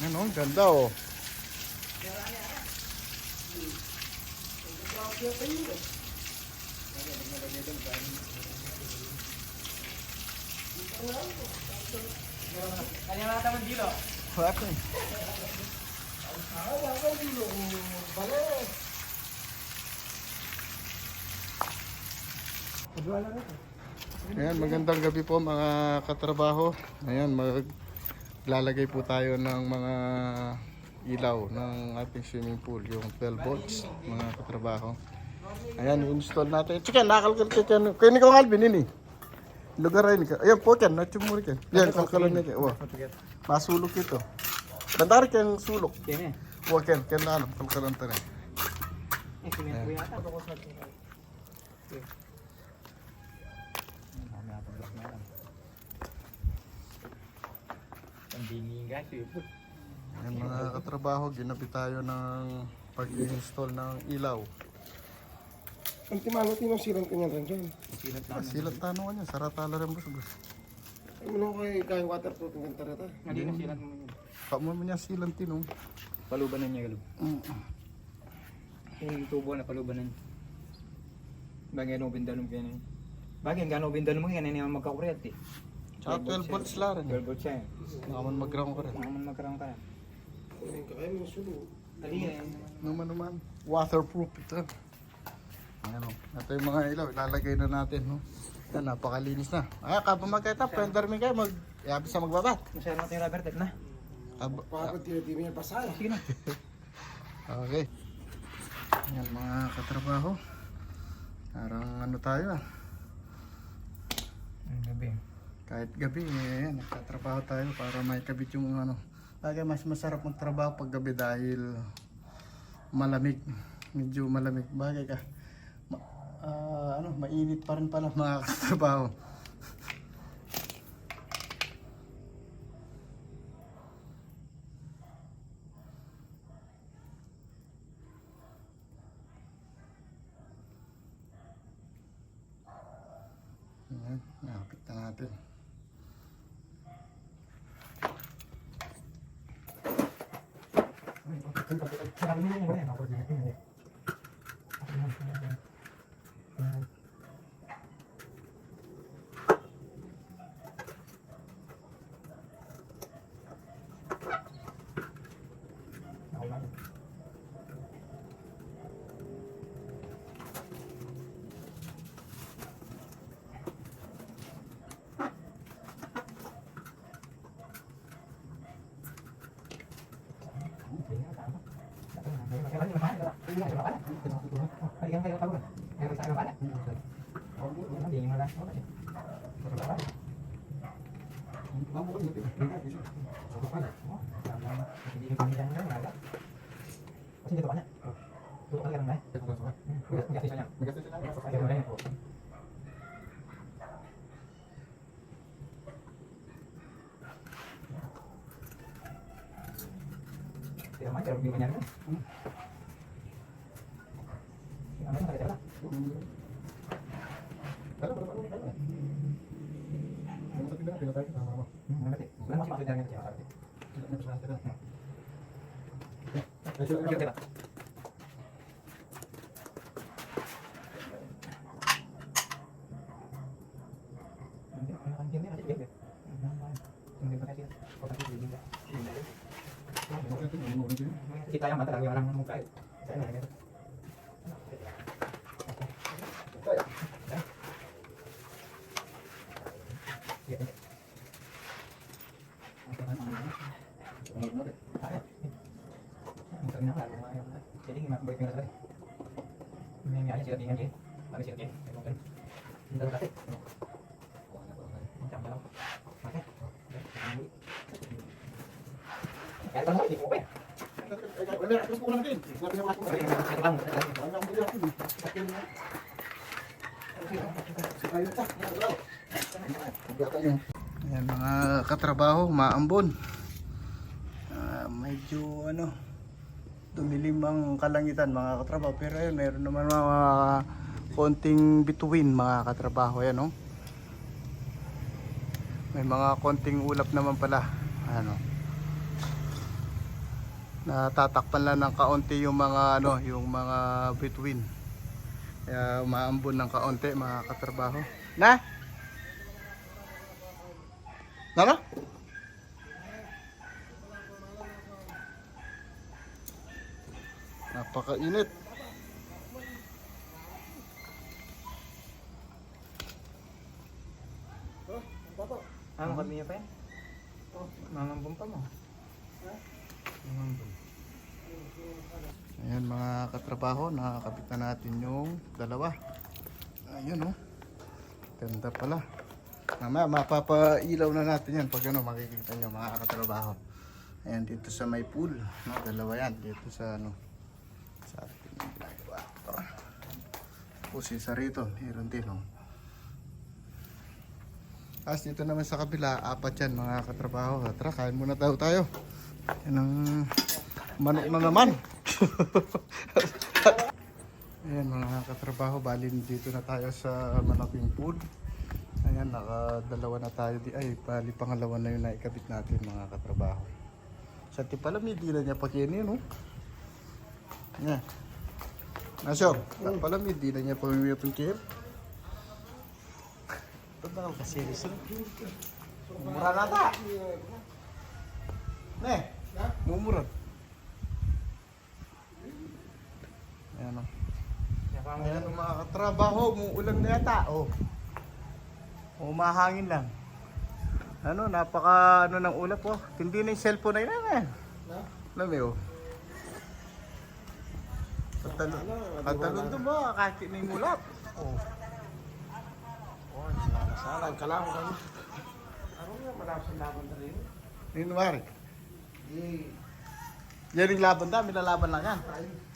Yan oh, ganda oh. Wala eh. Ayan, magandang gabi po mga katrabaho. Ayan, maglalagay po tayo ng mga ilaw ng ating swimming pool, yung 12 volts, mga katrabaho. Ayan, install natin. Chicken, nakalkal ka dyan. Kaya ni ko Alvin, ini. Lugar rin ka. Ayan po, Ken. Nachumuri ka. Yan, kalkalan niya. Wow. Masulok ito. Bandar kang sulok. Kaya Ken, Ken na alam. Kalkalan tayo. eh. Ko guys. Ipot. Ayan mga katrabaho, ginabi tayo ng pag-install ng ilaw. Ang timalo tinong silang kanyan rin dyan. Sinat Ah, silat tanong niya, saratala rin boss boss. Ay mo nung kay waterproof ng tarata. Hindi na silat mo yun. Kamo mo niya silang tinong. Palubanan niya galog. Mm. Yung tubo na palubanan. Bagay ano bindalong kaya na yun. Bagay gano bindalong mo yan. Ano yung magkakuryat eh. Tsaka 12 volts lang rin. 12 volts siya eh. Nakaman mag-ground ko rin. Mga man magkaroon ka. Ay kaya mo sulo. Dali eh. Naman naman. Waterproof ito. Ayan o. Ito yung mga ilaw. Ilalagay na natin. No? Yan, napakalinis na. Ay, kapag magkita, pwede rin kayo. Mag, Iabis sa magbabat. Masyado natin yung rubber tape na. Aba, Pagod tinitimi niya pasaya. Sige na. Okay. Yan mga katrabaho. Parang ano tayo ah. Ang gabi. Kahit gabi, eh, nagtatrabaho tayo para may kabit yung ano. Bagay mas masarap magtrabaho pag gabi dahil malamig. Medyo malamig. Bagay ka. Ma, ah, ano, mainit pa rin pala mga katrabaho. Ini kita banyak. Tuh, kan kan, Mbak? Enggak sih, sayang. Enggak sih, sayang. Yang mata lagi orang muka itu. menurut Ayan mga eh, katrabaho, maambon. Medyo ano, dumilim ang kalangitan mga katrabaho. Pero ayun, meron naman mga konting bituin mga katrabaho. Ayan oh. May mga konting ulap naman pala. Ano. natatakpan lang ng kaunti yung mga ano, yung mga bituin. Kaya umaambon ng kaunti mga katrabaho. Na? Nana? Napakainit. Ano kami niya pa yan? Mamambong pa mo. Mamambong. Ayan mga katrabaho, nakakabit na natin yung dalawa. Ayun oh. Ganda pala. Mamaya mapapailaw na natin yan pag ano makikita nyo mga katrabaho. Ayan dito sa may pool. No, dalawa yan dito sa ano sa ating. Ito. Tapos isa rito, meron din oh. Tapos dito naman sa kabila, apat yan mga katrabaho. Tara, kain muna tayo tayo. Yan ang manok na naman. Ayan mga katrabaho, bali dito na tayo sa malaking pool. Ayan, nakadalawa na tayo. Di, ay, bali pangalawa na yun na ikabit natin mga katrabaho. Sa tipala, may dila niya pa kini, no? Ayan. Nasyo, pala may dila niya pa may pingkir. Ito na ako kasi resin. Mura na ta. Ne, mumura. Ayan o. Ayan o mga katrabaho, muulan na yata. Oh. Umahangin lang. Ano, napaka ano ng ulap oh. Hindi na yung cellphone na yun. Eh. Alam mo yun. Katalon. Katalon to ba? Kahit na yung ulap. Oh. Oh, sana ka lang kami. Ano nga malapit laban na rin? Mari. Eh, Yan yung laban da, minalaban lang yan. Oh,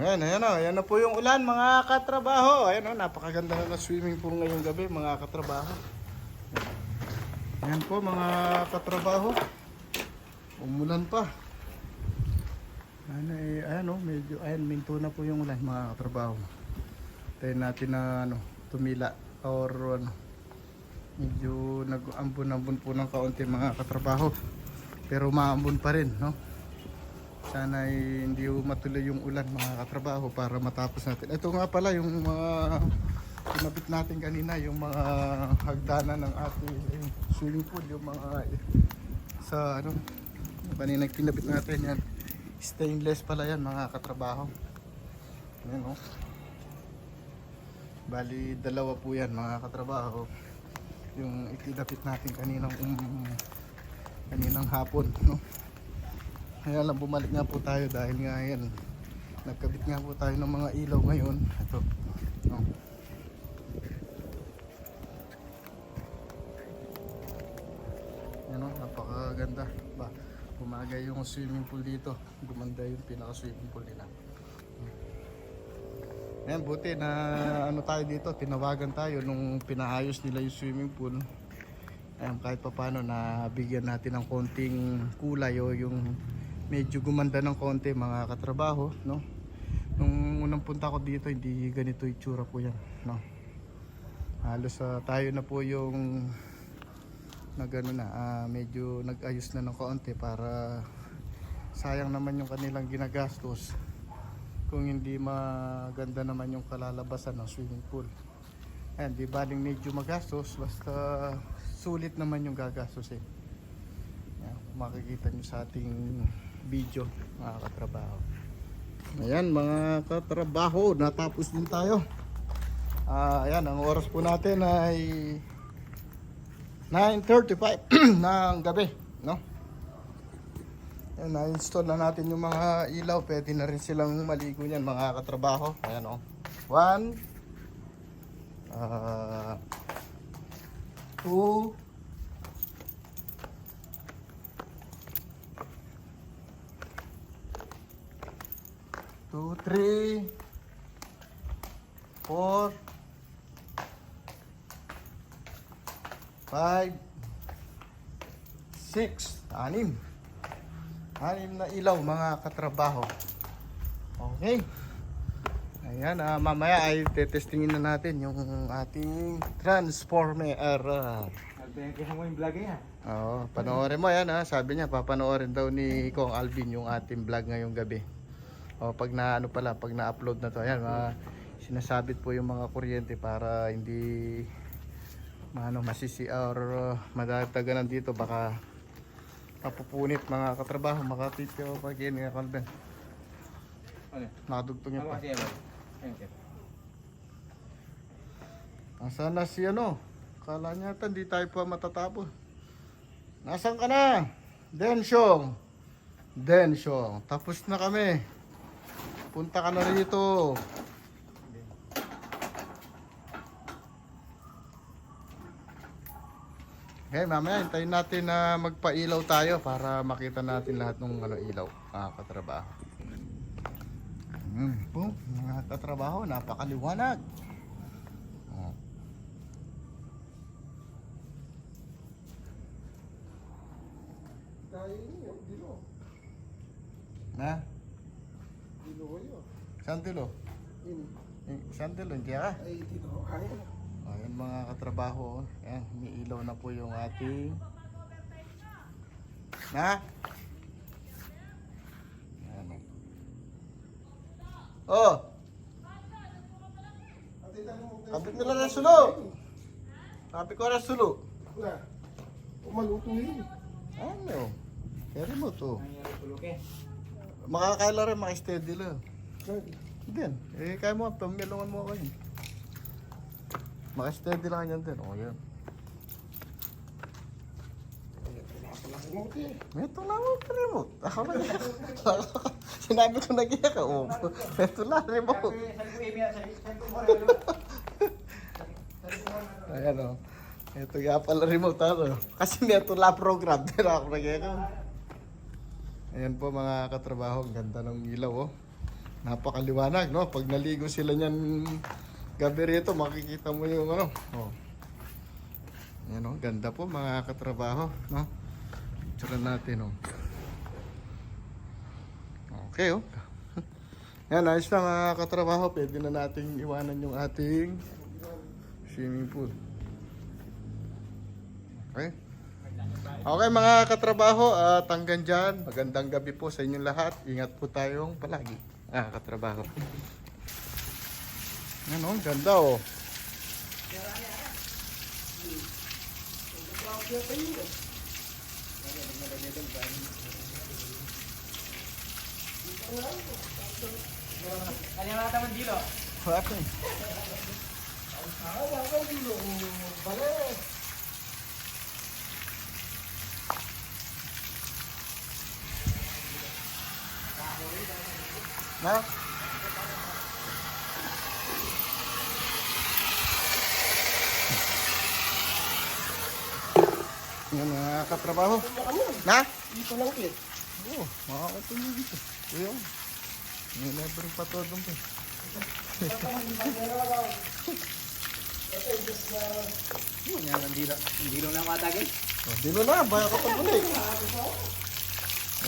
Ayan, ayan o. Ayan na po yung ulan mga katrabaho. Ayan o, napakaganda na ng swimming pool ngayong gabi mga katrabaho. Ayan po mga katrabaho. Umulan pa. Ayan, eh, ayan o, medyo, ayan, minto na po yung ulan mga katrabaho. Tayo natin na ano, tumila or ano, medyo nag-ambon-ambon po ng kaunti mga katrabaho. Pero maambon pa rin, no? Sana hindi matuloy yung ulan mga katrabaho para matapos natin. Ito nga pala yung mga pinabit natin kanina, yung mga hagdanan ng ating swimming pool, yung mga sa ano, kanina pinabit natin yan. Stainless pala yan mga katrabaho. Ayan o. Bali dalawa po yan mga katrabaho. Yung itinapit natin kaninang um, kaninang hapon, no? Kaya lang bumalik nga po tayo dahil nga yan nagkabit nga po tayo ng mga ilaw ngayon. Ito. No. Yan o, napakaganda. Ba, umagay yung swimming pool dito. Gumanda yung pinaka swimming pool nila. Ayan, buti na ano tayo dito, tinawagan tayo nung pinaayos nila yung swimming pool. Ayan, kahit pa paano na bigyan natin ng konting kulay o yung medyo gumanda ng konti mga katrabaho, no? Nung unang punta ko dito, hindi ganito yung tsura po yan, no? Halos ah, tayo na po yung nagano na, ah, medyo nag-ayos na ng konti para sayang naman yung kanilang ginagastos kung hindi maganda naman yung kalalabasan ng swimming pool. Ayan, di baling medyo magastos, basta sulit naman yung gagastos eh. Makikita nyo sa ating video, mga katrabaho. Ayan, mga katrabaho, natapos din tayo. Ah, ayan, ang oras po natin ay 9.35 ng gabi, no? Ayan, na-install na natin yung mga ilaw. Pwede na rin silang maligo niyan, mga katrabaho. Ayan, o. One. Ah... two. Two, three. four, five, six, anim. Anim na ilaw mga katrabaho. Okay. Ayan, ah, mamaya ay tetestingin na natin yung ating transformer. Nagpengkisa mo yung vlog niya. Oo, panoorin mo yan ha. Sabi niya, papanoorin daw ni Kong Alvin yung ating vlog ngayong gabi. O pag na ano pala, pag na-upload na to, ayan, mga, sinasabit po yung mga kuryente para hindi ano, masisi or uh, madagdagan dito baka mapupunit mga katrabaho, makatityo pag yun nga Calvin. Ano? Nakadugtong niya Ano pa. Nasaan na si ano? Kala niya ata hindi tayo pa matatapos. Nasaan ka na? Densyong. Densyong. Tapos na kami. Punta ka na rito. Okay, mamaya hintayin natin na magpailaw tayo para makita natin lahat ng ano, ilaw, mga katrabaho. Hmm, po, mga katrabaho, napakaliwanag. Oh. Na? Saan tilo? Eh, Saan tilo? Hindi ka? Oh, yan mga katrabaho. oh. Yan, umiilaw na po yung ating... Na? Yan, oh. Oh! Kapit nila na sulo! Kapit ko na sulo. Umaluto yun. Ano? Kaya mo to. Eh. Makakaila rin, maka-steady lang. Yan. Eh, kaya mo, pamilungan mo ako yun. Maka-steady lang yan din. O, yan. Ito lang mo remote. Ako na Sinabi ko na kaya ka. Oh, ito lang remote. Ayan o. Ito nga pala remote ano. Kasi may ito lang program. Pero ako na kaya ka. Ayan po mga katrabaho. Ang ganda ng ilaw oh. Napakaliwanag no. Pag naligo sila niyan gabi rito, makikita mo yung ano. Oh. Ayan oh. Ganda po mga katrabaho. No? Picture natin oh. Okay oh. Yan, ayos na mga katrabaho. Pwede na nating iwanan yung ating swimming pool. Okay? Okay mga katrabaho, at hanggang dyan, magandang gabi po sa inyong lahat. Ingat po tayong palagi. Ah, katrabaho. Yan oh, ganda oh. Kanya nga naman dilo. Bakit? Na? Yan mga katrabaho. Na? Dito lang eh. Oo, makakatulog dito. Ayun. May never pa to doon pa. Kanya naman dilo. Dilo na matagin. Oh, dilo na, baya ka pag ulit.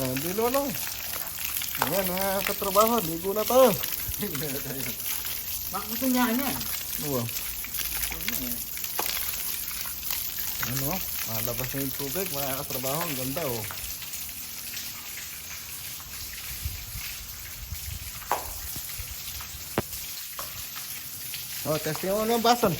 Oh, dilo na. Ayan, mga katrabaho, ligo na tayo. Mak, gusto niya yan. Oo. Ano? Malabas na yung tubig, mga katrabaho, ang ganda oh. Oh, testing mo ng bason.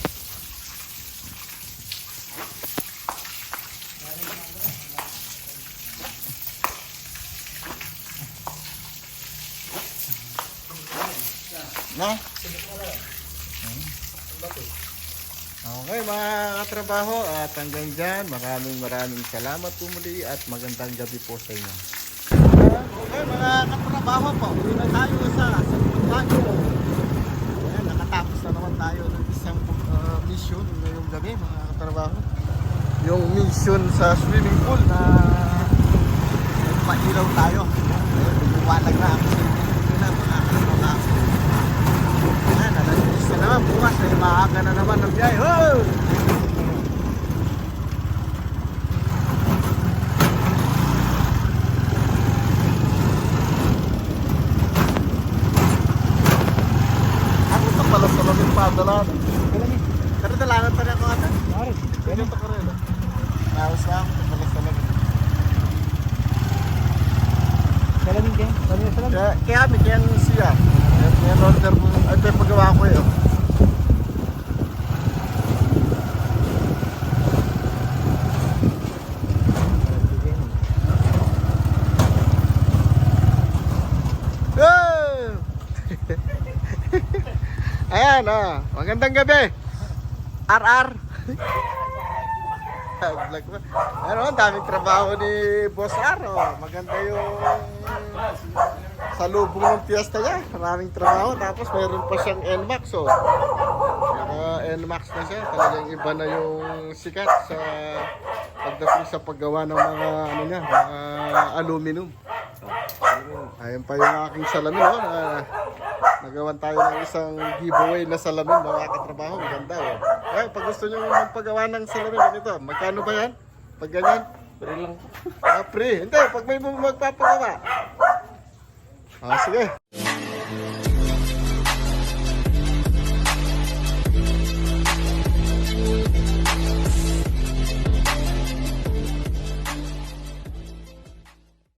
Na? Okay mga katrabaho at hanggang dyan maraming maraming salamat po muli at magandang gabi po sa inyo. Okay mga katrabaho po, uwi na tayo sa Santiago. Ayan, nakatapos na naman tayo ng isang uh, mission ngayong gabi mga katrabaho. Yung mission sa swimming pool na mailaw tayo. Lumiwanag na swimming pool na mga katrabaho. Ayan, alas 10 na naman po. maaga na naman ang biyay. Oh! Ano ito pala sa lamig padalan? Pero dalangan pa rin ako ata. Pare, Ganyan ito ka rin. ah. Naos lang, ito pala sa lamig. salamin kayo. Salamin, salamin. Kaya, kaya kami, kaya ang siya. Kaya, kaya order mo, ay ito yung paggawa ko yun. Oh! Ayan, ah. Magandang gabi. RR. Ano, ang daming trabaho ni Boss R. Oh. Maganda yung sa lubong ng piyesta niya. Maraming trabaho. Tapos mayroon pa siyang NMAX. Oh. Naka NMAX na siya. Talagang iba na yung sikat sa pagdating sa paggawa ng mga ano niya, mga aluminum. Ayun pa yung aking salamin, oh, na nagawan tayo ng isang giveaway na salamin, mga katrabaho. Ang ganda, oh. Ay, pag gusto nyo magpagawa ng salamin, ganito, magkano ba yan? Pag ganyan? Free lang. Ah, free. Hindi, pag may magpapagawa. Ah, sige.